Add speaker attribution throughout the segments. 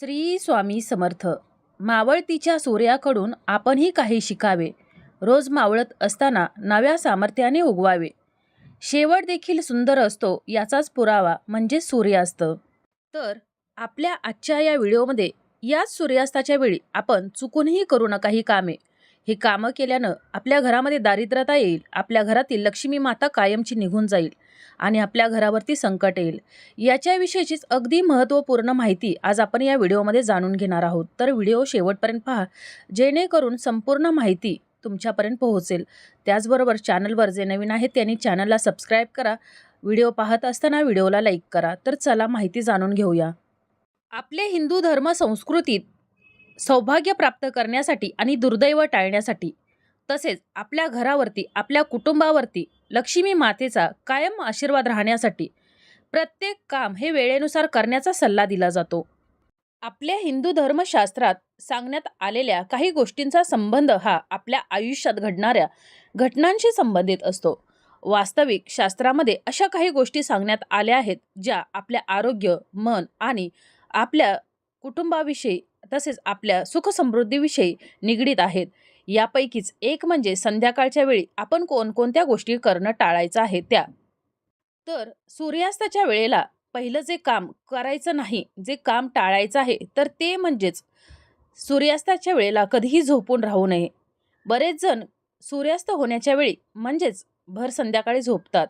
Speaker 1: श्री स्वामी समर्थ. मावळतीच्या सूर्याकडून आपणही काही शिकावे. रोज मावळत असताना नव्या सामर्थ्याने उगवावे. शेवट देखील सुंदर असतो याचाच पुरावा म्हणजे सूर्यास्त. तर आपल्या आजच्या या व्हिडिओमध्ये याच सूर्यास्ताच्या वेळी आपण चुकूनही करू नका ही कामे. ही कामं केल्यानं आपल्या घरामध्ये दारिद्र्यता येईल आपल्या घरातील लक्ष्मी माता कायमची निघून जाईल आणि आपल्या घरावरती संकट येईल. याच्याविषयीचीच अगदी महत्त्वपूर्ण माहिती आज आपण या व्हिडिओमध्ये जाणून घेणार आहोत. तर व्हिडिओ शेवटपर्यंत पहा. जेणेकरून संपूर्ण माहिती तुमच्यापर्यंत पोहोचेल. त्याचबरोबर चॅनलवर जे नवीन आहेत त्यांनी चॅनलला सबस्क्राईब करा. व्हिडिओ पाहत असताना व्हिडिओला लाईक करा. तर चला माहिती जाणून घेऊया. आपले हिंदू धर्म संस्कृतीत सौभाग्य प्राप्त करण्यासाठी आणि दुर्दैव टाळण्यासाठी. तसेच आपल्या घरावरती आपल्या कुटुंबावरती लक्ष्मी मातेचा कायम आशीर्वाद राहण्यासाठी प्रत्येक काम हे वेळेनुसार करण्याचा सल्ला दिला जातो. आपल्या हिंदू धर्मशास्त्रात सांगण्यात आलेल्या काही गोष्टींचा संबंध हा आपल्या आयुष्यात घडणाऱ्या घटनांशी संबंधित असतो. वास्तविक शास्त्रामध्ये अशा काही गोष्टी सांगण्यात आल्या आहेत ज्या आपल्या आरोग्य मन आणि आपल्या कुटुंबाविषयी तसेच आपल्या सुखसमृद्धीविषयी निगडीत आहेत. यापैकीच एक म्हणजे संध्याकाळच्या वेळी आपण कोणकोणत्या गोष्टी करणं टाळायचं आहे त्या. तर सूर्यास्ताच्या वेळेला पहिलं जे काम करायचं नाही जे काम टाळायचं आहे तर ते म्हणजेच सूर्यास्ताच्या वेळेला कधीही झोपून राहू नये. बरेच जण सूर्यास्त होण्याच्या वेळी म्हणजेच भर संध्याकाळी झोपतात.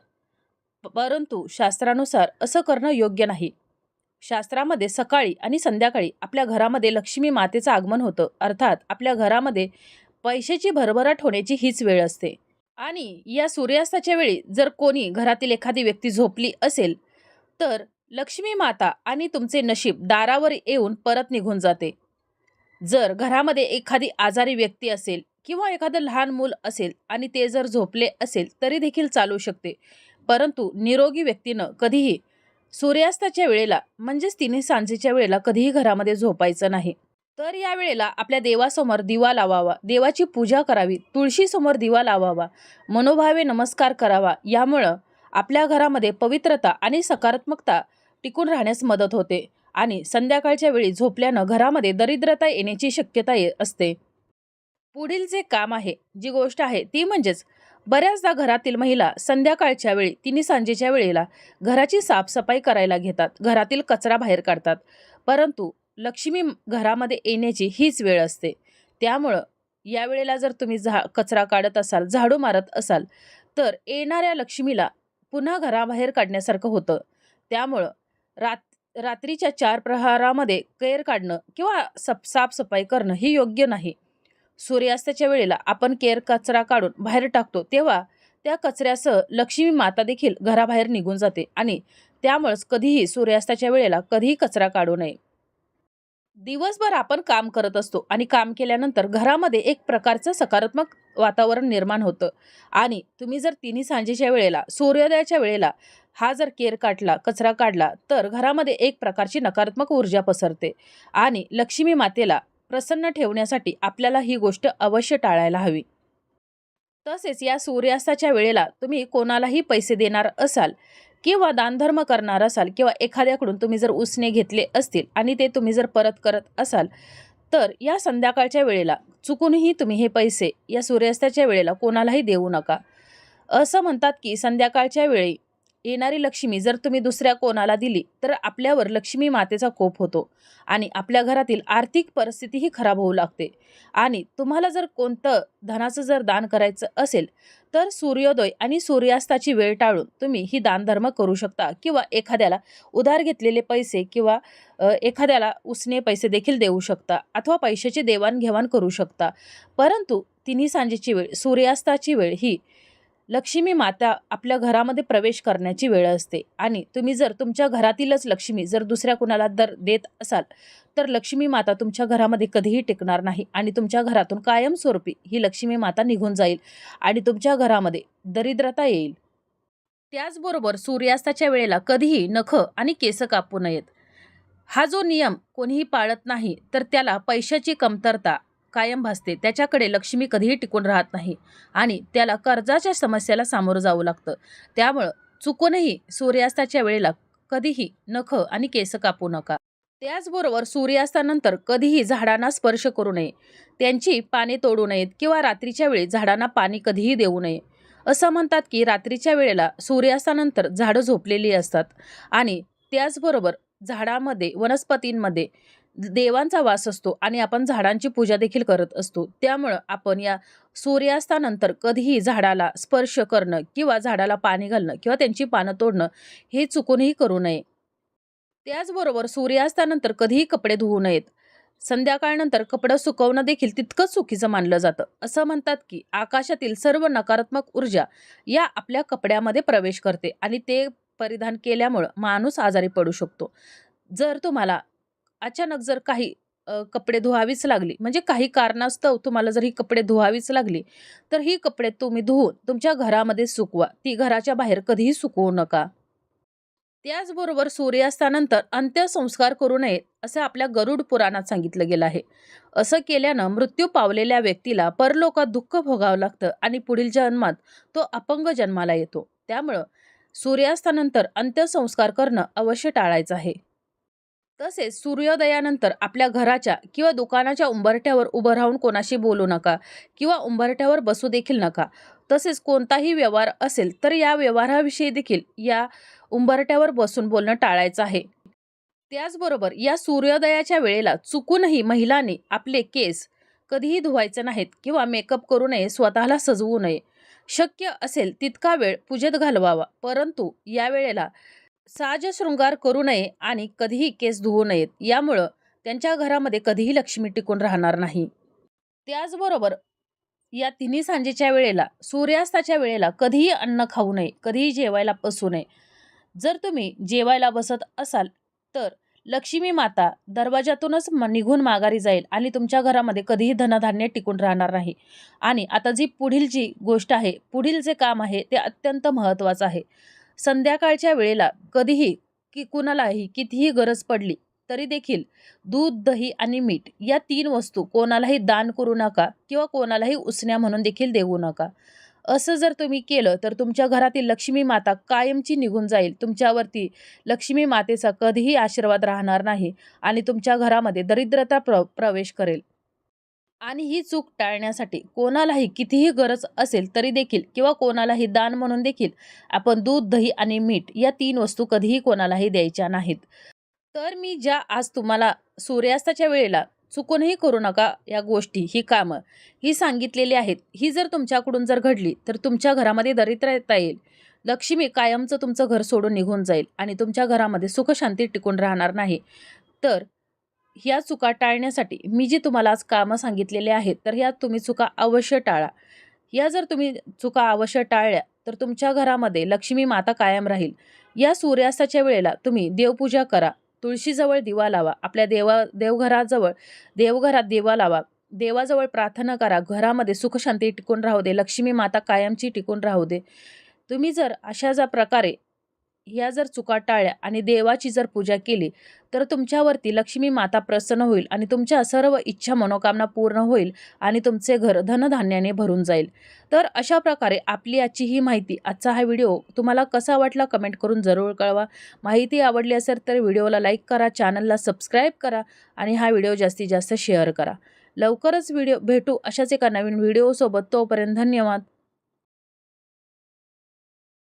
Speaker 1: परंतु शास्त्रानुसार असं करणं योग्य नाही. शास्त्रामध्ये सकाळी आणि संध्याकाळी आपल्या घरामध्ये लक्ष्मी मातेचं आगमन होतं. अर्थात आपल्या घरामध्ये पैशाची भरभराट होण्याची हीच वेळ असते. आणि या सूर्यास्ताच्या वेळी जर कोणी घरातील एखादी व्यक्ती झोपली असेल तर लक्ष्मी माता आणि तुमचे नशीब दारावर येऊन परत निघून जाते. जर घरामध्ये एखादी आजारी व्यक्ती असेल किंवा एखादं लहान मूल असेल आणि ते जर झोपले असेल तरी देखील चालू शकते. परंतु निरोगी व्यक्तीनं कधीही सूर्यास्ताच्या वेळेला म्हणजेच तिने सांजेच्या वेळेला कधीही घरामध्ये झोपायचं नाही. तर या वेळेला आपल्या देवासमोर दिवा लावावा देवाची पूजा करावी तुळशीसमोर दिवा लावावा मनोभावे नमस्कार करावा यामुळं आपल्या घरामध्ये पवित्रता आणि सकारात्मकता टिकून राहण्यास मदत होते आणि संध्याकाळच्या वेळी झोपल्यानं घरामध्ये दरिद्रता येण्याची शक्यता ये असते. पुढील जे काम आहे जी गोष्ट आहे ती म्हणजेच बऱ्याचदा घरातील महिला संध्याकाळच्या वेळी तिन्ही सांजेच्या वेळेला घराची साफसफाई करायला घेतात घरातील कचरा बाहेर काढतात. परंतु लक्ष्मी घरामध्ये येण्याची हीच वेळ असते. त्यामुळं या वेळेला जर तुम्ही झा कचरा काढत असाल झाडू मारत असाल तर येणाऱ्या लक्ष्मीला पुन्हा घराबाहेर काढण्यासारखं होतं. त्यामुळं रात रात्रीच्या चार प्रहारामध्ये कैर काढणं किंवा सप साफसफाई करणं ही योग्य नाही. सूर्यास्ताच्या वेळेला आपण केर कचरा काढून बाहेर टाकतो तेव्हा त्या कचऱ्यासह लक्ष्मी माता देखील घराबाहेर निघून जाते आणि त्यामुळेच कधीही सूर्यास्ताच्या वेळेला कधीही कचरा काढू नये. दिवसभर आपण काम करत असतो आणि काम केल्यानंतर घरामध्ये एक प्रकारचं सकारात्मक वातावरण निर्माण होतं. आणि तुम्ही जर तिन्ही सांजेच्या वेळेला सूर्योदयाच्या वेळेला हा जर केर काढला कचरा काढला तर घरामध्ये एक प्रकारची नकारात्मक ऊर्जा पसरते आणि लक्ष्मी मातेला प्रसन्न ठेवण्यासाठी आपल्याला ही गोष्ट अवश्य टाळायला हवी. तसेच या सूर्यास्ताच्या वेळेला तुम्ही कोणालाही पैसे देणार असाल किंवा दानधर्म करणार असाल किंवा एखाद्याकडून तुम्ही जर उसने घेतले असतील आणि ते तुम्ही जर परत करत असाल तर या संध्याकाळच्या वेळेला चुकूनही तुम्ही हे पैसे या सूर्यास्ताच्या वेळेला कोणालाही देऊ नका. असं म्हणतात की संध्याकाळच्या वेळी येणारी लक्ष्मी जर तुम्ही दुसऱ्या कोणाला दिली तर आपल्यावर लक्ष्मी मातेचा कोप होतो आणि आपल्या घरातील आर्थिक परिस्थितीही खराब होऊ लागते. आणि तुम्हाला जर कोणतं धनाचं जर दान करायचं असेल तर सूर्योदय आणि सूर्यास्ताची वेळ टाळून तुम्ही ही दानधर्म करू शकता किंवा एखाद्याला उधार घेतलेले पैसे किंवा एखाद्याला उसने पैसे देखील देऊ शकता अथवा पैशाची देवाणघेवाण करू शकता. परंतु तिन्ही सांजेची वेळ सूर्यास्ताची वेळ ही लक्ष्मी माता आपल्या घरामध्ये प्रवेश करण्याची वेळ असते. आणि तुम्ही जर तुमच्या घरातीलच लक्ष्मी जर दुसऱ्या कुणाला दर देत असाल तर लक्ष्मी माता तुमच्या घरामध्ये कधीही टिकणार नाही आणि तुमच्या घरातून कायमस्वरूपी ही लक्ष्मी माता निघून जाईल आणि तुमच्या घरामध्ये दरिद्रता येईल. त्याचबरोबर सूर्यास्ताच्या वेळेला कधीही नख आणि केस कापू नयेत. हा जो नियम कोणीही पाळत नाही तर त्याला पैशाची कमतरता कायम भासते. त्याच्याकडे लक्ष्मी कधीही टिकून राहत नाही आणि त्याला कर्जाच्या समस्येला सामोरं जावं लागतं. त्यामुळं चुकूनही सूर्यास्ताच्या वेळेला कधीही नख आणि केस कापू नका. त्याचबरोबर सूर्यास्तानंतर कधीही झाडांना स्पर्श करू नये. त्यांची पाने तोडू नयेत किंवा रात्रीच्या वेळी झाडांना पाणी कधीही देऊ नये. असं म्हणतात की रात्रीच्या वेळेला सूर्यास्तानंतर झाडं झोपलेली असतात आणि त्याचबरोबर झाडामध्ये वनस्पतींमध्ये देवांचा वास असतो आणि आपण झाडांची पूजा देखील करत असतो. त्यामुळं आपण या सूर्यास्तानंतर कधीही झाडाला स्पर्श करणं किंवा झाडाला पाणी घालणं किंवा त्यांची पानं तोडणं हे चुकूनही करू नये. त्याचबरोबर सूर्यास्तानंतर कधीही कपडे धुवू नयेत. संध्याकाळनंतर कपडं सुकवणं देखील तितकंच चुकीचं मानलं जातं. असं म्हणतात की आकाशातील सर्व नकारात्मक ऊर्जा या आपल्या कपड्यामध्ये प्रवेश करते आणि ते परिधान केल्यामुळं माणूस आजारी पडू शकतो. जर तुम्हाला अचानक जर काही कपडे धुवावीच लागली म्हणजे काही कारणास्तव तुम्हाला जर ही कपडे धुवावीच लागली तर ही कपडे तुम्ही धुवून तुमच्या घरामध्ये सुकवा. ती घराच्या बाहेर कधीही सुकवू नका. त्याचबरोबर सूर्यास्तानंतर अंत्यसंस्कार करू नयेत असं आपल्या गरुड पुराणात सांगितलं गेलं आहे. असं केल्यानं मृत्यू पावलेल्या व्यक्तीला परलोकात दुःख भोगावं लागतं आणि पुढील जन्मात तो अपंग जन्माला येतो. त्यामुळं सूर्यास्तानंतर अंत्यसंस्कार करणं अवश्य टाळायचं आहे. तसेच सूर्योदयानंतर आपल्या घराच्या किंवा दुकानाच्या उंबरठ्यावर उभं राहून कोणाशी बोलू नका किंवा उंबरठ्यावर बसू देखील नका. तसेच कोणताही व्यवहार असेल तर या व्यवहाराविषयी देखील या उंबरठ्यावर बसून बोलणं टाळायचं आहे. त्याचबरोबर या सूर्योदयाच्या वेळेला चुकूनही महिलांनी आपले केस कधीही धुवायचे नाहीत किंवा मेकअप करू नये स्वतःला सजवू नये. शक्य असेल तितका वेळ पूजेत घालवावा. परंतु या वेळेला साज शृंगार करू नये आणि कधीही केस धुवू नयेत यामुळं त्यांच्या घरामध्ये कधीही लक्ष्मी टिकून राहणार नाही. त्याचबरोबर या तिन्ही सांजेच्या वेळेला सूर्यास्ताच्या वेळेला कधीही अन्न खाऊ नये कधीही जेवायला बसू नये. जर तुम्ही जेवायला बसत असाल तर लक्ष्मी माता दरवाजातूनच निघून माघारी जाईल आणि तुमच्या घरामध्ये कधीही धनधान्य टिकून राहणार नाही. आणि आता जी पुढील जी गोष्ट आहे पुढील जे काम आहे ते अत्यंत महत्त्वाचं आहे. संध्याकाळच्या वेळेला कधीही की कुणालाही कितीही गरज पडली तरी देखील दूध दही आणि मीठ या तीन वस्तू कोणालाही दान करू नका किंवा कोणालाही उसण्या म्हणून देखील देऊ नका. असं जर तुम्ही केलं तर तुमच्या घरातील लक्ष्मी माता कायमची निघून जाईल. तुमच्यावरती लक्ष्मी मातेचा कधीही आशीर्वाद राहणार नाही आणि तुमच्या घरामध्ये दरिद्रता प्र प्रवेश करेल. आणि ही चूक टाळण्यासाठी कोणालाही कितीही गरज असेल तरी देखील किंवा कोणालाही दान म्हणून देखील आपण दूध दही आणि मीठ या तीन वस्तू कधीही कोणालाही द्यायच्या नाहीत. तर मी ज्या आज तुम्हाला सूर्यास्ताच्या वेळेला चुकूनही करू नका या गोष्टी ही कामं ही सांगितलेली आहेत ही जर तुमच्याकडून जर घडली तर तुमच्या घरामध्ये दरिद्रता येईल. लक्ष्मी कायमचं तुमचं घर सोडून निघून जाईल आणि तुमच्या घरामध्ये सुखशांती टिकून राहणार नाही. तर ह्या चुका टाळण्यासाठी मी जी तुम्हाला आज कामं सांगितलेली आहेत तर ह्या तुम्ही चुका अवश्य टाळा. या जर तुम्ही चुका अवश्य टाळल्या तर तुमच्या घरामध्ये लक्ष्मी माता कायम राहील. या सूर्यास्ताच्या वेळेला तुम्ही देवपूजा करा तुळशीजवळ दिवा लावा आपल्या देवा देवघराजवळ देवघरात दिवा लावा देवाजवळ प्रार्थना करा घरामध्ये सुखशांती टिकून राहू दे लक्ष्मी माता कायमची टिकून राहू दे. तुम्ही जर अशा ज्या प्रकारे ह्या जर चुका टाळल्या आणि देवाची जर पूजा केली तर तुमच्यावरती लक्ष्मी माता प्रसन्न होईल आणि तुमच्या सर्व इच्छा मनोकामना पूर्ण होईल आणि तुमचे घर धनधान्याने भरून जाईल. तर अशा प्रकारे आपली आजची ही माहिती आजचा हा व्हिडिओ तुम्हाला कसा वाटला कमेंट करून जरूर कळवा. माहिती आवडली असेल तर व्हिडिओला लाईक करा चॅनलला सबस्क्राईब करा आणि हा व्हिडिओ जास्तीत जास्त शेअर करा. लवकरच व्हिडिओ भेटू अशाच एका नवीन व्हिडिओसोबत तोपर्यंत धन्यवाद.